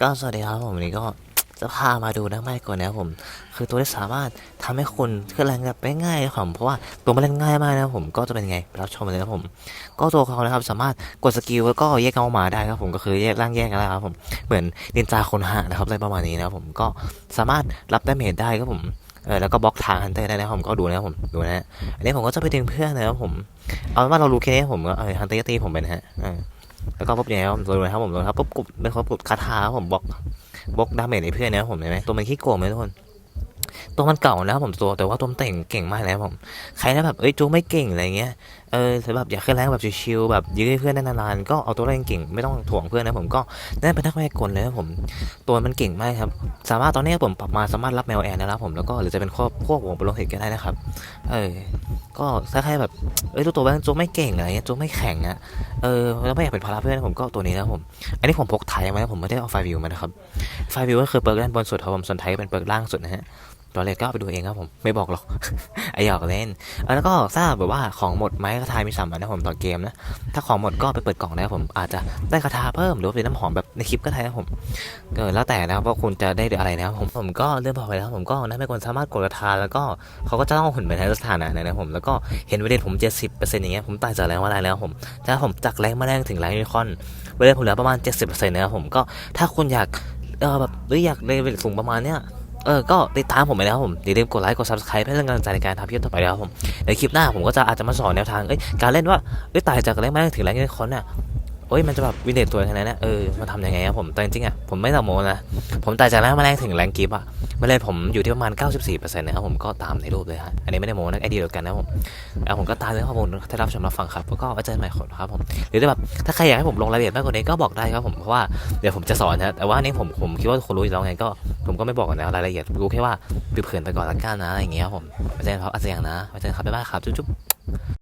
ก็สวัสดีครับผมวันนี้ก็จะพามาดูนะไม่ก่อนนะครับผม คือตัวที่สามารถทำให้คุณขึ้นแรงแบบได้ง่ายนะครับผมเพราะว่าตัวมันเล่นง่ายมากนะครับผมก็จะเป็นไงไปรับชมเลยนะครับผม ก็ตัวเขานะครับสามารถกดสกิลแล้วก็แยกเงามาได้ครับผมก็คือแยกร่างแยกกันได้วครับผมเหมือนนินจาคนหะนะครับอะไรประมาณนี้นะครับผมก็สามารถรับดาเมจได้ครับผมเออแล้วก็บล็อกทางฮันเตอร์ได้นะครับผมก็ดูนะครับผมดูนะฮะอันนี้ผมก็จะไปดึงเพื่อนนะครับผม เอาเป็นว่าเรารู้แค่นี้ผมก็เออฮันเตอร์ตีผมไปนะฮะ แล้วก็ปุ๊บเนี่ยครับผมโดนครับผมโดนครับปุ๊บกดเป็นคนปุ๊บคาถาครับผมบล็อกบล็อกดาเมจในเพื่อนนะครับผมเห็นไหมตัวมันขี้โกงไหมทุกคนตัวมันเก่าแล้วผมตัวแต่ว่าตัวมันแต่งเก่งมากนะครับผมใครนะแบบเอ้ยจูไม่เก่งอะไรเงี้ยเออหรือแบบอยากขึ้นแรงแบบชิวๆแบบยื้อให้เพื่อนได้นานๆก็เอาตัวเล่นเก่งไม่ต้องถ่วงเพื่อนนะผมก็นั่นเป็นนักแม่กลเลยนะผมตัวมันเก่งมากครับ สามารถตอนนี้ผมปรับมาสามารถรับแมวแอนนะครับผมแล้วก็หรือจะเป็นครอบพวกวงปลงเหตุก็ได้นะครับ เออ ก็ถ้าใครแบบเอ้ยตัวตัวแบบจูไม่เก่งอะไรเงี้ยจูไม่แข็งอะเออแล้วไม่อยากเป็นภาระเพื่อนผมก็ตัวนี้นะผมอันนี้ผมพกไทยมานะผมไม่ได้เอาไฟวิวมานะครับไฟวิวก็คือเปิร์กด้านบนสุดครับผมส่วนไทยเป็นเปิร์กล่างสุดนะฮะตัวเล็กก็ไปดูเองครับผมไม่บอกหรอกไอหยอกเล่นแล้วก็ทราบแบบว่าของหมดไหมกระทายมีสามอันนะผมต่อเกมนะ ถ้าของหมดก็ไปเปิดกล่องนะครับผมอาจจะได้กระทาเพิ่มหรือว่าเป็นน้ำหอมแบบในคลิปก็ได้นะผมเออแล้วแต่นะครับว่าคุณจะได้อะไรนะครับผมผมก็เริ่มบอกไปแล้วผมก็นะไม่ควรสามารถกดกระทาแล้วก็เขาก็จะต้องหุ่นไปในสถานะนะผมแล้วก็เห็นเวลผมเจ็ดสิบเปอร์เซ็นต์อย่างเงี้ยผมตายจากแรงว่าอะไรแล้วผมถ้าผมจากแรงมาแรงถึงแรงยูนิคอนเวลาผมเหลือประมาณ70%นะครับผมก็ถ้าคุณอยากเออแบบหรืออยากเลเวลสูงประมาณเนี้ย เออก็ติดตามผมไปนะครับผมอย่าลืมกดไลค์กด subscribe เพื่อเป็นกำลังใจในการทำคลิปต่อไปนะครับผมในคลิปหน้าผมก็จะอาจจะมาสอนแนวทางเอ้ยการเล่นว่าเอ้ยตายจากแรงมาถึงแรงยูนิคอนเนี่ย โอ้ยมันจะแบบวินเทจตัวขนาดนั้นเออมันทำยังไงครับผมแต่จริงๆอะผมไม่ต่โมนะ ผมตายจากแรงมาแรงถึงแรงกิฟต์อะมาเลยผมอยู่ที่ประมาณ 94%นะครับผมก็ตามในรูปเลยฮะอันนี้ไม่ได้โมนะไอเดียเดียวกันนะผมแล้วผมก็ตามเลยครับผมถ้ารับชมรับฟังครับแล้วก็ไว้เจอใหม่ครับผมหรือแบบถ้าใครอยากให้ผมลงรายละเอียดมากกว่านี้ก็บอกได้ครับผมเพราะว่าเดี๋ยวผมจะสอนนะแต่ว่านี่ผมผมคิดว่าคนรู้อยู่แล้วไงก็ผมก็ไม่บอกกันนะรายละเอียดรู้แค่ว่าเผื่อไปก่อนละกันนะอะไรอย่างเงี้ยครับผมไว้เจอกันครับอาจจะอย่างนะไว้เจอกันครับบ๊ายบายครับจุ๊บ